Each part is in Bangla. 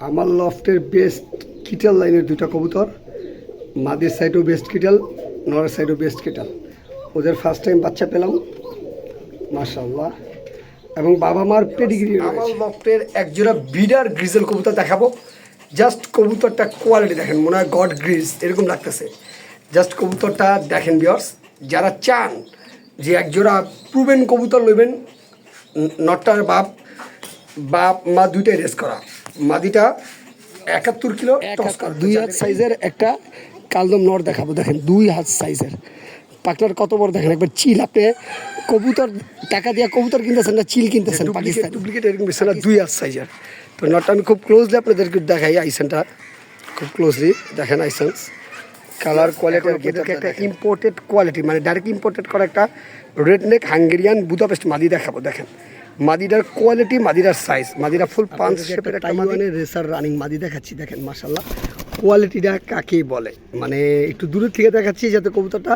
আমার লফটের বেস্ট কিটাল লাইনের দুইটা কবুতর। মাদের সাইডেও বেস্ট কিটাল নরের সাইডেও বেস্ট কিটাল। ওদের ফার্স্ট টাইম বাচ্চা পেলাম। মাশাল্লাহ এবং বাবা মার পেডিগ্রি আমার লফটের একজোড়া বিডার গ্রিজেল কবুতর দেখাবো। জাস্ট কবুতরটা কোয়ালিটি দেখেন মনে হয় গড গ্রিজ এরকম লাগতেছে। জাস্ট কবুতরটা দেখেন বিয়ার্স যারা চান যে একজোড়া প্রুভেন কবুতর লইবেন ন- নটটার বাপ বাপ মা দুইটাই রেস করা। মাদিটা একাত্তর কিলো দুই হাত সাইজের একটা কালদম নর দেখাবো দেখেন দুই হাত সাইজের পাকলার কত বড় দেখেন একবার চিল আপনি কবুতর টাকা দিয়ে কবুতর কিনতেছেন না চিল কিনতেছেন পাকিস্তান? ডুপ্লিকেট এরকম দুই হাত সাইজের তো নটটা আমি খুব ক্লোজলি আপনাদেরকে দেখাই আইসেনটা খুব ক্লোজলি দেখেন আইসেন্স কালার কোয়ালিটি একটা ইম্পোর্টেড কোয়ালিটি মানে ডাইরেক্ট ইম্পোর্টেড করা একটা রেড নেক হাঙ্গেরিয়ান বুদাপেস্ট মাদি দেখাবো দেখেন। মাদিটার কোয়ালিটি মাদিটার সাইজ মাদিটা ফুল পাঁচ শেপের একটা মাদিনের রেসার রানিং মাদি দেখাচ্ছি দেখেন মাশাল্লাহ কোয়ালিটিটা কাকে বলে? মানে একটু দূরের থেকে দেখাচ্ছি যাতে কবুতরটা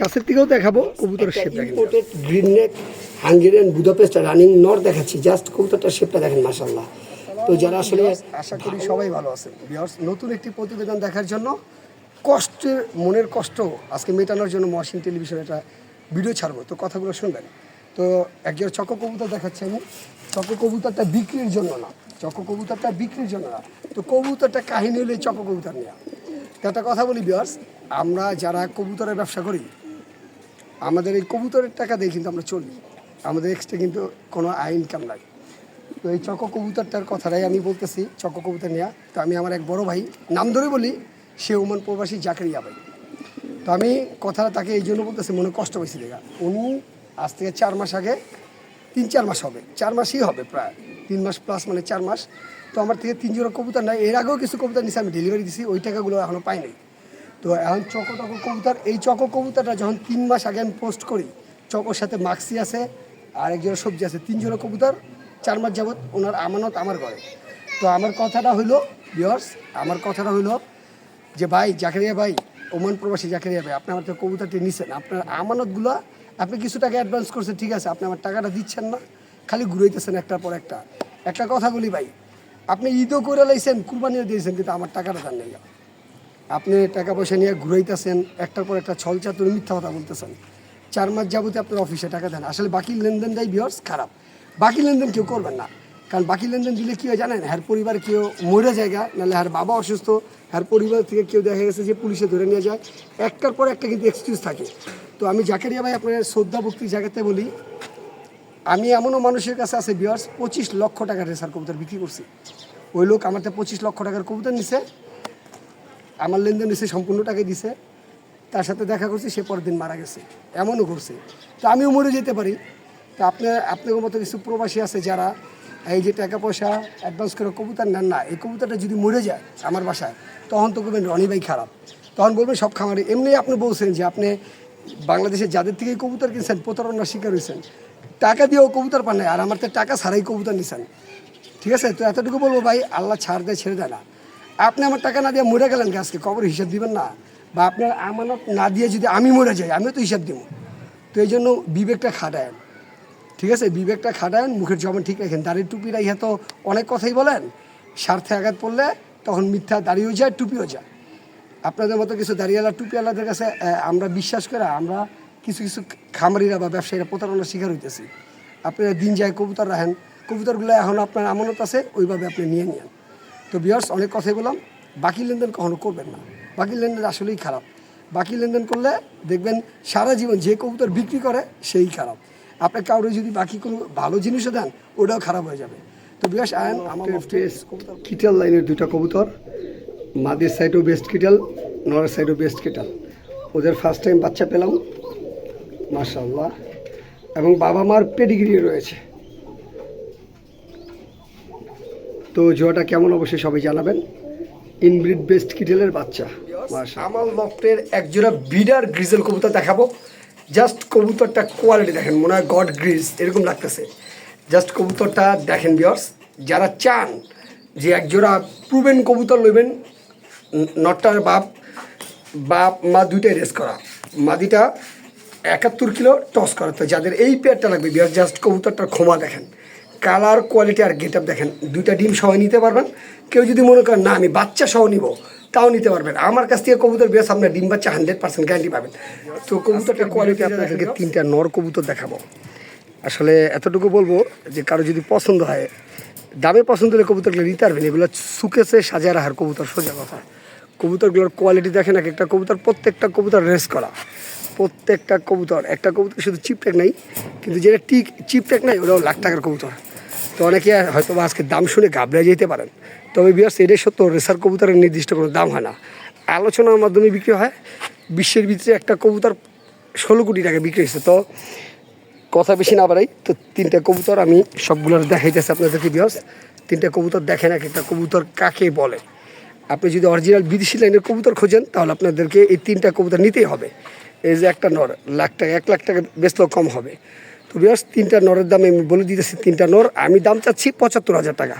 কাছের থেকেও দেখাবো কবুতরের shape imported green neck Hungarian Budapest running নর দেখাচ্ছি জাস্ট কবুতরটার শেপটা দেখেন মাশাল্লাহ তো যারা আসলে আশা করি সবাই ভালো আছেন। বিয়ার্স নতুন একটি প্রতিবেদন দেখার জন্য কষ্টের মনের কষ্ট আজকে মেটানোর জন্য মহাসিন টেলিভিশনে একটা ভিডিও ছাড়বো। তো কথাগুলো শুনবেন। তো একজন চক্র কবুতর দেখাচ্ছি আমি। চক্র কবুতরটা বিক্রির জন্য না। চক্র কবুতরটা বিক্রির জন্য না। তো কবুতরটা কাহিনী হলে চক্র কবুতর নেওয়া তো একটা কথা বলি বিয়ার্স আমরা যারা কবুতরের ব্যবসা করি, আমাদের এই কবুতরের টাকা দিয়ে কিন্তু আমরা চলি। আমাদের এক্সট্রা কিন্তু কোনো আয় ইনকাম নাই। তো এই চক কবুতরটার কথাটাই আমি বলতেছি চক কবুতর নেওয়া তো আমি আমার এক বড় ভাই, নাম ধরে বলি, সে ওমান প্রবাসী জাকারিয়া ভাই। তো আমি কথাটা তাকে এই জন্য বলতেছি, মনে কষ্ট পেয়েছি দেখা। উনি আজ থেকে চার মাস আগে, তিন চার মাস হবে, চার মাসই হবে প্রায়, তিন মাস প্লাস মানে চার মাস। তো আমার থেকে তিন জোড়া কবুতর নাই, এর আগেও কিছু কবুতর নিছে, আমি ডেলিভারি দিছি, ওই টাকাগুলো এখনও পাইনি তো এখন চকো টকো কবুতর, এই চকো কবুতরটা যখন তিন মাস আগে আমি পোস্ট করি, চকোর সাথে মাক্সি আছে, আর এক জোড়া সবজি আছে, তিন জোড়া কবুতর, চার মাস যাবত ওনার আমানত আমার ঘরে। তো আমার কথাটা হইল বিয়ার্স আমার কথাটা হইল যে, ভাই, জাকারিয়া ভাই, ওমান প্রবাসী জাকারিয়া ভাই, আপনি আমার তো কবুতরটি নিছেন, আপনার আমানতগুলো আপনি কিছু টাকা অ্যাডভান্স করছেন, ঠিক আছে, আপনি আমার টাকাটা দিচ্ছেন না, খালি ঘুরাইতেছেন একটার পর একটা। একটা কথা বলি ভাই, আপনি ঈদও করে লাইছেন, কুরবানিও দিয়েছেন, কিন্তু আমার টাকাটা দেন নাই। আপনি টাকা পয়সা নিয়ে ঘুরাইতেছেন, একটার পর একটা ছল চাতুর মিথ্যা কথা বলতেছেন। চার মাস যাবতে আপনার অফিসে টাকা দেন। আসলে বাকি লেনদেনটাই বিয়ার্স খারাপ। বাকি লেনদেন কেউ করবেন না। কারণ বাকি লেনদেন দিলে কী হয় জানেন, হ্যার পরিবার কেউ মরে জায়গা নাহলে হ্যার বাবা অসুস্থ হ্যার পরিবার থেকে কেউ দেখা গেছে যে পুলিশে ধরে নিয়ে যায়। একটার পর একটা কিন্তু এক্সকিউজ থাকে। তো আমি জাকারিয়া ভাই আপনার শ্রদ্ধা ভক্তির জায়গাতে বলি, আমি এমনও মানুষের কাছে আছে বিয়ার্স পঁচিশ লক্ষ টাকার রেসার কবুতর বিক্রি করছি। ওই লোক আমার তো পঁচিশ লক্ষ টাকার কবুতর নিছে, আমার লেনদেন নিছে, সম্পূর্ণ টাকাই দিছে। তার সাথে দেখা করছি, সে পরের দিন মারা গেছে। এমনও করছে। তো আমিও মরে যেতে পারি। তো আপনার, আপনাদের মতো কিছু প্রবাসী আছে যারা এই যে টাকা পয়সা অ্যাডভান্স করে কবুতর নেন না, এই কবুতরটা যদি মরে যায় আমার বাসায়, তখন তো বলবেন রনি ভাই খারাপ। তখন বলবেন সব খামারে, এমনি আপনি বলছেন যে আপনি বাংলাদেশে যাদের থেকে কবুতর কিনছেন, প্রতারণার শিকার হয়েছেন, টাকা দিয়েও কবুতর পান আর আমার তো টাকা ছাড়াই কবুতর নিছেন। ঠিক আছে? তো এতটুকু বলব ভাই, আল্লাহ ছাড় দেয়, ছেড়ে দেয় না। আপনি আমার টাকা না দিয়ে মরে গেলেন কি আজকে? কবর হিসাব দিবেন না? বা আপনার আমানত না দিয়ে যদি আমি মরে যাই, আমিও তো হিসাব দিব। তো এই জন্য বিবেকটা খাটায়েন ঠিক আছে, বিবেকটা খাটায়েন মুখের জবান ঠিক রাখেন। দাড়ির টুপি রাইয়া তো অনেক কথাই বলেন। স্বার্থে আঘাত পড়লে তখন মিথ্যা দাঁড়িয়েও যায়, টুপিও যায়। আপনাদের মতো কিছু দাঁড়িয়েলা টুপিওয়ালাদের কাছে আমরা বিশ্বাস করে আমরা কিছু কিছু খামারিরা বা ব্যবসায়ীরা প্রতারণার শিকার হইতেছি। আপনারা দিন যায় কবুতর রাখেন। কবুতরগুলো এখন আপনার আমানত আছে, ওইভাবে আপনি নিয়ে নিন তো বিয়ার্স অনেক কথাই বললাম। বাকি লেনদেন কখনো করবেন না। বাকি লেনদেন আসলেই খারাপ। বাকি লেনদেন করলে দেখবেন সারা জীবন যে কবুতর বিক্রি করে, সেই খারাপ। আপনি কাউরে যদি বাকি কোনো ভালো জিনিসও দেন ওটাও খারাপ হয়ে যাবে। তো বিয়ার্স আয়ন আমার কিটাল লাইনের দুইটা কবুতর মাদের সাইডও বেস্ট কিটাল নরের সাইডও বেস্ট কিটাল। ওদের ফার্স্ট টাইম বাচ্চা পেলাম মাশাল্লাহ এবং বাবা মার পেডিগ্রি রয়েছে। তো জোয়াটা কেমন অবশ্যই সবাই জানাবেন। ইনব্রিড বেস্ট কিটেলের বাচ্চা আমার লফটের একজোড়া বিডার গ্রিজেল কবুতর দেখাবো। জাস্ট কবুতরটা কোয়ালিটি দেখেন, মনে হয় গড গ্রিজ এরকম লাগতেছে। জাস্ট কবুতরটা দেখেন বিয়ার্স যারা চান যে একজোড়া প্রুভেন কবুতর লইবেন নটটার বাপ বাপ, মা দুইটাই রেস করা। মাদিটা একাত্তর কিলো টস করা। তো যাদের এই পেয়ারটা লাগবে বিয়ার জাস্ট কবুতরটার ক্ষমা দেখেন। কালার কোয়ালিটি আর গেট দেখেন। দুইটা ডিম সহ নিতে পারবেন। কেউ যদি মনে করেন, না, আমি বাচ্চা সহ নিব। তাও নিতে পারবেন। আমার কাছ থেকে কবুতর বেশ আপনার ডিম বাচ্চা হান্ড্রেড পার্সেন্ট গ্যারান্টি পাবেন। তো কবুতরটা কোয়ালিটি আপনাদেরকে তিনটা নর কবুতর দেখাবো। আসলে এতটুকু বলব যে কারও যদি পছন্দ হয় দামে পছন্দ হলে কবুতরগুলো নিতে পারবেন। এগুলো সুকেসে সাজা রাখার কবুতর সোজা কথা। কবুতরগুলোর কোয়ালিটি দেখেন এক একটা কবুতর প্রত্যেকটা কবুতর রেস করা। প্রত্যেকটা কবুতর একটা কবুতর শুধু চিপটেক নেই কিন্তু যেটা টিক চিপটেক নেই ওটাও লাখ টাকার কবুতর। তো অনেকে হয়তো বা আজকে দাম শুনে ঘাবড়ে যেতে পারেন। তবে বিয়ার্স এটাই সত্য, রেসার কবুতরের নির্দিষ্ট কোনো দাম হয় না। আলোচনার মাধ্যমে বিক্রি হয়, বিশ্বের ভিতরে একটা কবুতর ষোলো কোটি টাকা বিক্রি হয়েছে। তো কথা বেশি না বাড়াই, তো তিনটা কবুতর আমি সবগুলোর দেখাইতেছি আপনাদেরকে বিয়স তিনটা কবুতর দেখেন, এক একটা কবুতর কাকে বলে। আপনি যদি অরিজিনাল বিদেশি লাইনের কবুতর খোঁজেন, তাহলে আপনাদেরকে এই তিনটা কবুতর নিতেই হবে। এই যে একটা নর, লাখ টাকা, এক লাখ টাকা বেচলেও কম হবে। তো বিয়স তিনটা নরের দাম আমি বলে দিতেছি, তিনটা নর। আমি দাম চাচ্ছি পঁচাত্তর হাজার টাকা।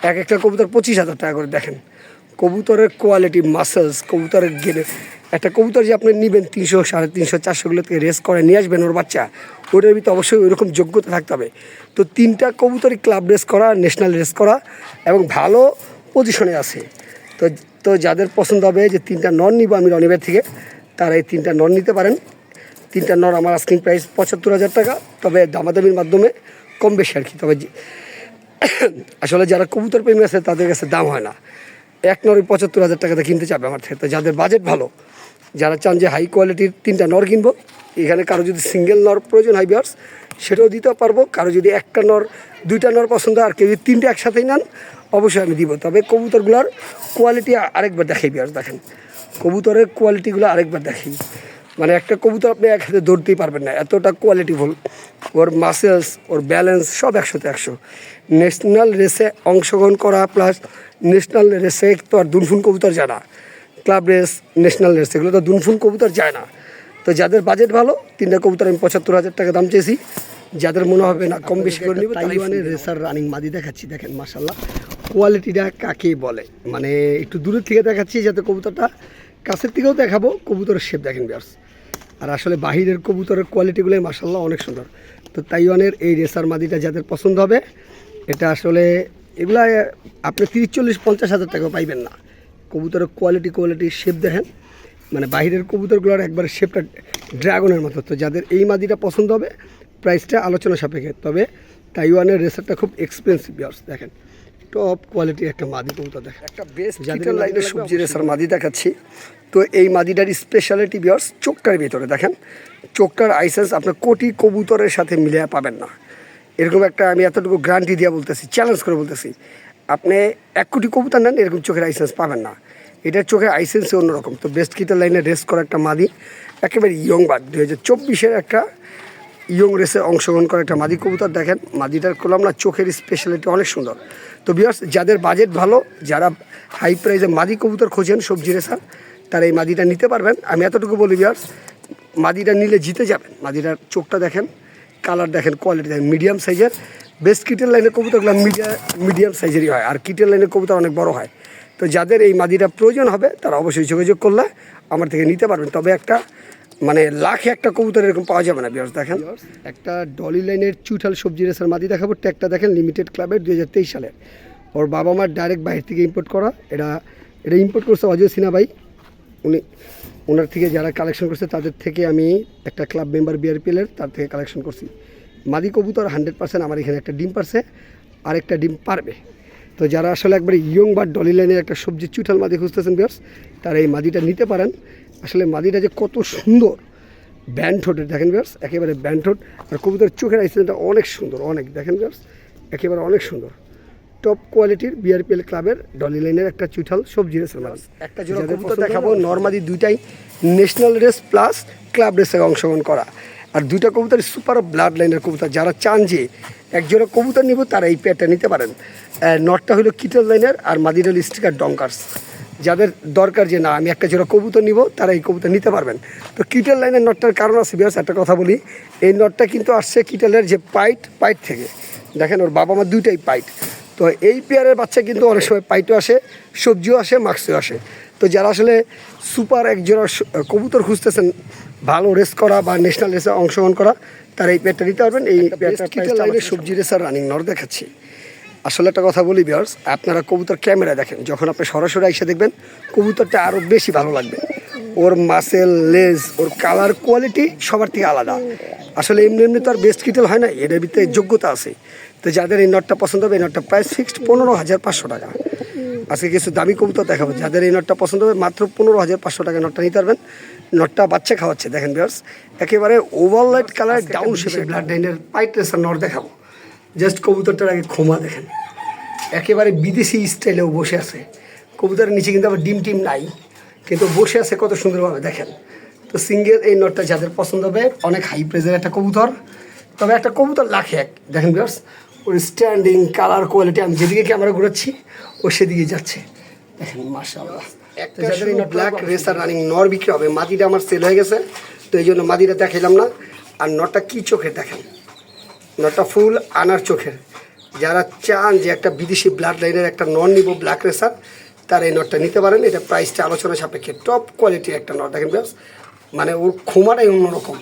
এক একটা কবুতর পঁচিশ হাজার টাকা করে, দেখেন। কবুতরের কোয়ালিটি মাসেলস কবুতরের গেলে একটা কবুতর যে আপনি নেবেন তিনশো, সাড়ে তিনশো চারশোগুলো থেকে রেস করে, নিয়ে আসবেন ওর বাচ্চা, ওটার ভিতরে অবশ্যই ওইরকম যোগ্যতা থাকতে হবে। তো তিনটা কবুতরই ক্লাব রেস করা ন্যাশনাল রেস করা এবং ভালো পজিশনে আছে। তো তো যাদের পছন্দ হবে যে তিনটা নন নিব আমি রনিবের থেকে, তারা এই তিনটা নন নিতে পারেন। তিনটা নর আমার আস্কিং প্রাইস পঁচাত্তর হাজার টাকা, তবে দামাদামির মাধ্যমে কম বেশি আর কি। তবে আসলে যারা কবুতর প্রেমী আছে, তাদের কাছে দাম হয় না। এক নরে পঁচাত্তর হাজার টাকাতে কিনতে চাবে আমার থেকে। তো যাদের বাজেট ভালো, যারা চান যে হাই কোয়ালিটির তিনটা নর কিনবো, এখানে কারও যদি সিঙ্গেল নর প্রয়োজন হয় বিয়ার্স সেটাও দিতে পারব। কারও যদি একটা নর, দুইটা নর পছন্দ আর কেউ যদি তিনটা একসাথেই নেন, অবশ্যই আমি দিব। তবে কবুতরগুলোর কোয়ালিটি আরেকবার দেখাই বিয়ার্স দেখেন। কবুতরের কোয়ালিটিগুলো আরেকবার দেখি মানে একটা কবুতর আপনি এক হাতে ধরতেই পারবেন না এতটা কোয়ালিটিফুল ওর মাসেলস ওর ব্যালেন্স সব একশোতে একশো। ন্যাশনাল রেসে অংশগ্রহণ করা প্লাস ন্যাশনাল রেসে তো আর দুনফুন কবুতর যায় না। ক্লাব রেস ন্যাশনাল রেস এগুলো তো দুনফুন কবুতর যায় না। তো যাদের বাজেট ভালো তিনটা কবুতর আমি পঁচাত্তর হাজার টাকা দাম চেয়েছি। যাদের মনে হবে না কম বেশি করে নিব তাইওয়ানের রেসার রানিং মাদি দেখাচ্ছি দেখেন মাসাল্লাহ কোয়ালিটিটা কাকে বলে? মানে একটু দূরের থেকে দেখাচ্ছি যাতে কবুতরটা কাছের থেকেও দেখাবো। কবুতরের শেপ দেখেন বিয়ার্স আর আসলে বাহিরের কবুতরের কোয়ালিটিগুলোই মাসাল্লাহ অনেক সুন্দর। তো তাইওয়ানের এই রেসার মাদিটা যাদের পছন্দ হবে, এটা আসলে এগুলা আপনি তিরিশ, চল্লিশ, পঞ্চাশ হাজার টাকা পাইবেন না। কবুতরের কোয়ালিটি কোয়ালিটি শেপ দেখেন। মানে বাহিরের কবুতরগুলোর একবার শেপটা ড্রাগনের মতো। তো যাদের এই মাদিটা পছন্দ হবে প্রাইসটা আলোচনা সাপেক্ষে। তবে তাইওয়ানের রেসারটা খুব এক্সপেন্সিভ দেখেন। টপ কোয়ালিটির একটা মাদি কবুতর দেখেন একটা বেস্ট যাদের লাইনের সবজি রেসার মাদি দেখাচ্ছি। তো এই মাদিটার স্পেশালিটি বিয়ার্স চোখটার ভিতরে দেখেন। চোখটার আইসেন্স আপনার কোটি কবুতরের সাথে মিলিয়ে পাবেন না। এরকম একটা আমি এতটুকু গ্যারান্টি দিয়ে বলতেছি চ্যালেঞ্জ করে বলতেছি। আপনি এক কোটি কবুতর নেন এরকম চোখের আইসেন্স পাবেন না। এটার চোখের আইসেন্সই অন্যরকম। তো বেস্ট কিটার লাইনে রেস করা একটা মাদি একেবারে ইয়ং বাদ দু হাজার চব্বিশের একটা ইয়ং রেসে অংশগ্রহণ করা একটা মাদি কবুতর, দেখেন মাদিটার করলাম না, চোখের স্পেশালিটি অনেক সুন্দর। তো বিয়ার্স যাদের বাজেট ভালো, যারা হাই প্রাইসে মাদি কবুতর খোঁজেন, সবজি রেসার তারা এই মাদিটা নিতে পারবেন। আমি এতটুকু বলি বিয়ার্স মাদিটা নিলে জিতে যাবেন। মাদিটার চোখটা দেখেন কালার দেখেন কোয়ালিটি দেখেন মিডিয়াম সাইজের বেস্ট কিটের লাইনের কবুতরগুলো মিডিয়া মিডিয়াম সাইজেরই হয়, আর কিটের লাইনের কবুতর অনেক বড় হয়। তো যাদের এই মাদিটা প্রয়োজন হবে, তারা অবশ্যই যোগাযোগ করলে আমার থেকে নিতে পারবেন। তবে একটা মানে লাখে একটা কবুতর এরকম পাওয়া যাবে না বিয়ার্স দেখেন। একটা ডলি লাইনের চুঠাল সবজি রেসার মাদি দেখাবো। ট্যাগটা দেখেন লিমিটেড ক্লাবের দুই হাজার তেইশ সালের। ওর বাবা মার ডাইরেক্ট বাইরে থেকে ইম্পোর্ট করা। এটা এটা ইম্পোর্ট করছে অজয় সিনহা ভাই। উনি ওনার থেকে যারা কালেকশন করছে, তাদের থেকে আমি একটা ক্লাব মেম্বার বিআরপিএলের তার থেকে কালেকশন করছি। মাদি কবুতর হান্ড্রেড পার্সেন্ট আমার এখানে একটা ডিম পারছে আর একটা ডিম পারবে। তো যারা আসলে একবারে ইয়ং বা ডলি লাইনের একটা সবজি চুঠাল মাদি খুঁজতেছেন বিয়ার্স তারা এই মাদিটা নিতে পারেন। আসলে মাদিটা যে কত সুন্দর ব্যান্ড ঠোঁটের দেখেন বিয়ার্স একেবারে ব্যান্ড ঠোঁট আর কবুতরের চোখের আইসেন্সটা অনেক সুন্দর অনেক দেখেন বিয়ার্স একেবারে অনেক সুন্দর। টপ কোয়ালিটির বিআরপিএল ক্লাবের ডলি লাইনের একটা চুঠাল সবজি রেসের মাছ একটা জোড়া কবুতর দেখাবো নর্মালি দুইটাই ন্যাশনাল রেস প্লাস ক্লাব রেসে অংশগ্রহণ করা। আর দুইটা কবুতর সুপার ব্লাড লাইনের কবুতর। যারা চান যে এক জোড়া কবুতর নিব, তারা এই পেয়ারটা নিতে পারেন। নটটা হলো কিটল লাইনের আর মাদির হলো স্টিকার ডঙ্কার্স যাদের দরকার যে না, আমি একটা জোড়া কবুতর নিব, তারা এই কবুতর নিতে পারবেন। তো কিটেল লাইনের নটটার কারণ আছে বিয়াস একটা কথা বলি। এই নটটা কিন্তু আসছে কিটেলের যে পাইট পাইট থেকে। দেখেন, ওর বাবা মা দুইটাই পাইট তো এই পেয়ারের বাচ্চা কিন্তু অনেক সময় পাইটও আসে, সবজিও আসে মাক্সও আসে। তো যারা আসলে সুপার এক জোড়া কবুতর খুঁজতেছেন ভালো রেস করা বা ন্যাশনাল রেসে অংশগ্রহণ করা তারা এই পেয়ারটা নিতে পারবেন। এই লাইনে সবজি রেসার রানিং নর দেখাচ্ছি। আসলে একটা কথা বলি বিয়ার্স আপনারা কবুতর ক্যামেরা দেখেন যখন আপনি সরাসরি এসে দেখবেন কবুতরটা আরও বেশি ভালো লাগবে। ওর মাসেল লেজ ওর কালার কোয়ালিটি সবার থেকে আলাদা। আসলে এমনি এমনি তো আর বেস্ট কিটেল হয় না এটার ভিতরে যোগ্যতা আছে। তো যাদের এই নটটা পছন্দ হবে এই নটটা প্রাইস ফিক্সড পনেরো হাজার পাঁচশো টাকা। আজকে কিছু দামি কবুতর দেখাবো যাদের এই নটটা পছন্দ হবে মাত্র পনেরো হাজার পাঁচশো টাকা নটটা নিতে পারবেন। নটটা বাচ্চা খাওয়াচ্ছে দেখেন বিয়ার্স একেবারে ওভারলাইট কালার ডাউন শেপের ব্লাড ডাইনের পাইট রেসার নট দেখাবো। জাস্ট কবুতরটার আগে খোমা দেখেন। একেবারে বিদেশি স্টাইলেও বসে আছে। কবুতরের নিচে কিন্তু আবার ডিম টিম নাই কিন্তু বসে আছে কত সুন্দরভাবে দেখেন। তো সিঙ্গেল এই নটটা যাদের পছন্দ হবে অনেক হাই প্রেজের একটা কবুতর। তবে একটা কবুতর লাখে এক দেখেন বিয়ার্স ওর স্ট্যান্ডিং কালার কোয়ালিটি আমি যেদিকে ক্যামেরা ঘুরাচ্ছি ও সেদিকে যাচ্ছে। দেখেন মাশাআল্লাহ। তো যাদের ব্ল্যাক রেসার রানিং নর বিক্রি হবে। মাদিটা আমার সেল হয়ে গেছে তো এই জন্য মাদিটা দেখাইলাম না। আর নটটা কী চোখে দেখেন? নটটা ফুল আনার চোখের। যারা চান যে একটা বিদেশি ব্লাড লাইনের একটা নন নিব ব্ল্যাক রেসার তারা এই নটটা নিতে পারেন। এটা প্রাইসটা আলোচনা সাপেক্ষে টপ কোয়ালিটির একটা নট দেখেন ব্যাস মানে ওর খোমাটাই অন্যরকম।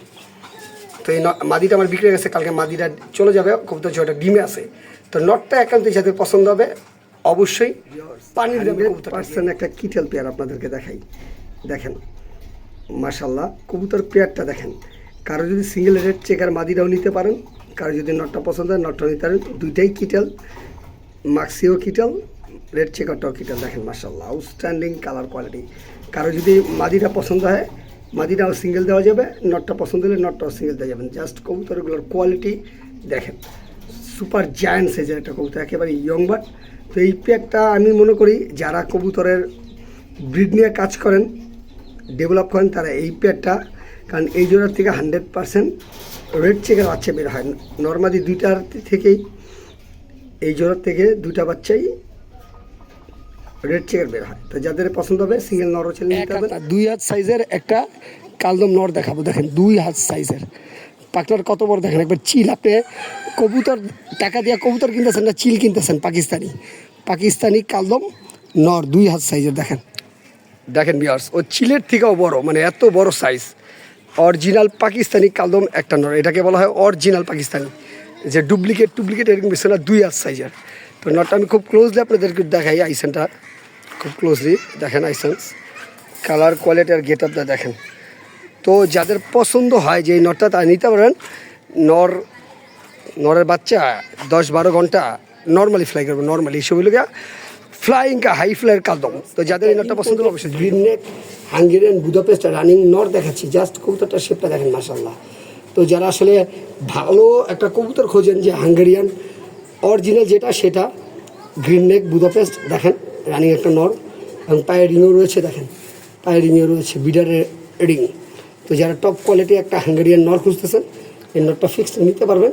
তো এই মাদিটা আমার বিক্রি হয়ে গেছে কালকে মাদিটা চলে যাবে। কবুতর ছোটা ডিমে আছে। তো নটটা একান্তই যাদের পছন্দ হবে অবশ্যই পানির দামে পার্সেন্ট একটা কিটেল পেয়ার আপনাদেরকে দেখাই। দেখেন মাশাল্লাহ কবুতর পেয়ারটা দেখেন। কারও যদি সিঙ্গেল রেড চেকার মাদিরাও নিতে পারেন কারও যদি নটটা পছন্দ হয় নটটা নিতে পারেন। দুইটাই কিটেল মাক্সিও কিটেল রেড চেকারটাও কিটেল দেখেন মাশাল্লাহ আউটস্ট্যান্ডিং কালার কোয়ালিটি কারও যদি মাদিটা পছন্দ হয় মাদিটাও সিঙ্গেল দেওয়া যাবে নটটা পছন্দ হলে নটটাও সিঙ্গেল দেওয়া যাবেন জাস্ট কবুতরগুলোর কোয়ালিটি দেখেন। সুপার জায়ান্ট সাইজের একটা কবুতর একেবারে ইয়ং বাট তো এই পেয়ারটা আমি মনে করি যারা কবুতরের ব্রিড নিয়ে কাজ করেন ডেভেলপ করেন তারা এই পেয়ারটা কারণ এই জোড়ার থেকে হান্ড্রেড পার্সেন্ট রেড চেকের বাচ্চা বের হয়। নর্মালি দুইটার থেকেই এই জোড়ার থেকে দুইটা বাচ্চাই রেড চেকের বের হয়। তো যাদের পছন্দ হবে সিঙ্গেল নর ছেলে নিতে হবে। দুই হাত সাইজের একটা কালদম নর দেখাবো। দেখেন দুই হাত সাইজের পাকনার কত বড় দেখেন একবার চিল আপনি কবুতর টাকা দিয়ে কবুতর কিনতেছেন না চিল কিনতেছেন পাকিস্তানি। পাকিস্তানি কালদম, নর দুই হাত সাইজের দেখেন। দেখেন বিয়ার্স ও চিলের থেকেও বড় মানে এত বড় সাইজ অরিজিনাল পাকিস্তানি কালদম একটা নর, এটাকে বলা হয় অরিজিনাল পাকিস্তানি। যে ডুপ্লিকেট ডুপ্লিকেট এরকম বিষয় না, দুই হাত সাইজের তো নটটা আমি খুব ক্লোজলি আপনাদেরকে দেখাই আইসেনটা খুব ক্লোজলি দেখেন আইসেন্স কালার কোয়ালিটি আর গেট আপটা দেখেন। তো যাদের পছন্দ হয় যে এই নটটা তারা নিতে পারেন। নর, নরের বাচ্চা দশ বারো ঘণ্টা নর্মালি ফ্লাই করবে নর্মালি এসব হলো গিয়া ফ্লাইং কা হাই ফ্লাইয়ের কালদম তো যাদের এই পছন্দ হবে অবশ্যই green neck Hungarian Budapest running নর দেখাচ্ছি। জাস্ট কবুতরটার শেপটা দেখেন মাসাল্লাহ তো যারা আসলে ভালো একটা কবুতর খোঁজেন যে হাঙ্গেরিয়ান অরিজিনাল যেটা, সেটা গ্রিন নেক বুদাপেস্ট, দেখেন রানিং একটা নর এবং পায়ের রিংও রয়েছে, দেখেন। পায়ের রিংও রয়েছে, বিডারের রিং তো যারা টপ কোয়ালিটি একটা হাঙ্গেরিয়ান নর খুঁজতেছেন, এই নটটা ফিক্সড নিতে পারবেন।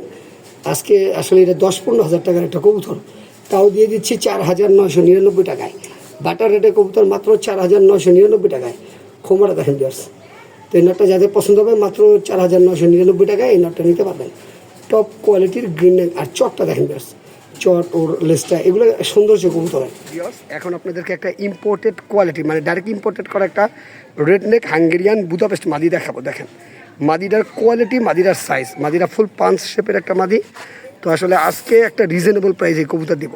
আজকে আসলে এটা দশ পনেরো হাজার টাকার একটা কবুতর। তাও দিয়ে দিচ্ছি চার হাজার নশো নিরানব্বই টাকায়। বাটার রেটে কবুতর মাত্র চার হাজার নশো নিরানব্বই টাকায়। খোমারা দেখেন বিয়ার্স তো এই নটটা যাদের পছন্দ হবে, মাত্র চার হাজার নশো নিরানব্বই টাকায় এই নটটা নিতে পারবেন। টপ কোয়ালিটির গ্রিন আর চটটা দেখেন বিয়ার্স চট, ওর লেসটা, এগুলো সৌন্দর্য কবুতরের এখন আপনাদেরকে একটা ইম্পোর্টেড কোয়ালিটি মানে ডাইরেক্ট ইম্পোর্টেড করা একটা রেড নেক হাঙ্গেরিয়ান বুদাপেস্ট মাদি দেখাবো, দেখেন। মাদিটার কোয়ালিটি মাদিটার সাইজ মাদিটা ফুল পাঁচ শেপের একটা মাদি। তো আসলে আজকে একটা রিজনেবল প্রাইসে কবুতর দিব।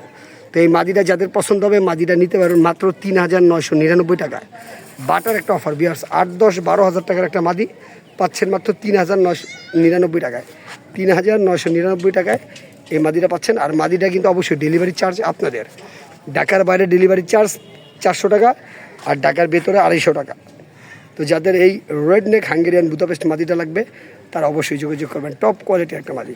তো এই মাদিটা যাদের পছন্দ হবে মাদিটা নিতে পারবেন মাত্র তিন হাজার নয়শো নিরানব্বই টাকায়। বাটার একটা অফার বিয়ার্স আট, দশ, বারো হাজার টাকার একটা মাদি পাচ্ছেন মাত্র তিন হাজার নয়শো নিরানব্বই টাকায়। তিন হাজার নয়শো নিরানব্বই টাকায় এই মাদিটা পাচ্ছেন। আর মাদিটা কিন্তু অবশ্যই ডেলিভারি চার্জ আপনাদের। ঢাকার বাইরে ডেলিভারি চার্জ চারশো টাকা, আর ঢাকার ভেতরে আড়াইশো টাকা। তো যাদের এই রেড নেক হাঙ্গেরিয়ান বুদাপেস্ট মাদিটা লাগবে, তারা অবশ্যই যোগাযোগ করবেন। টপ কোয়ালিটি একটা মাদি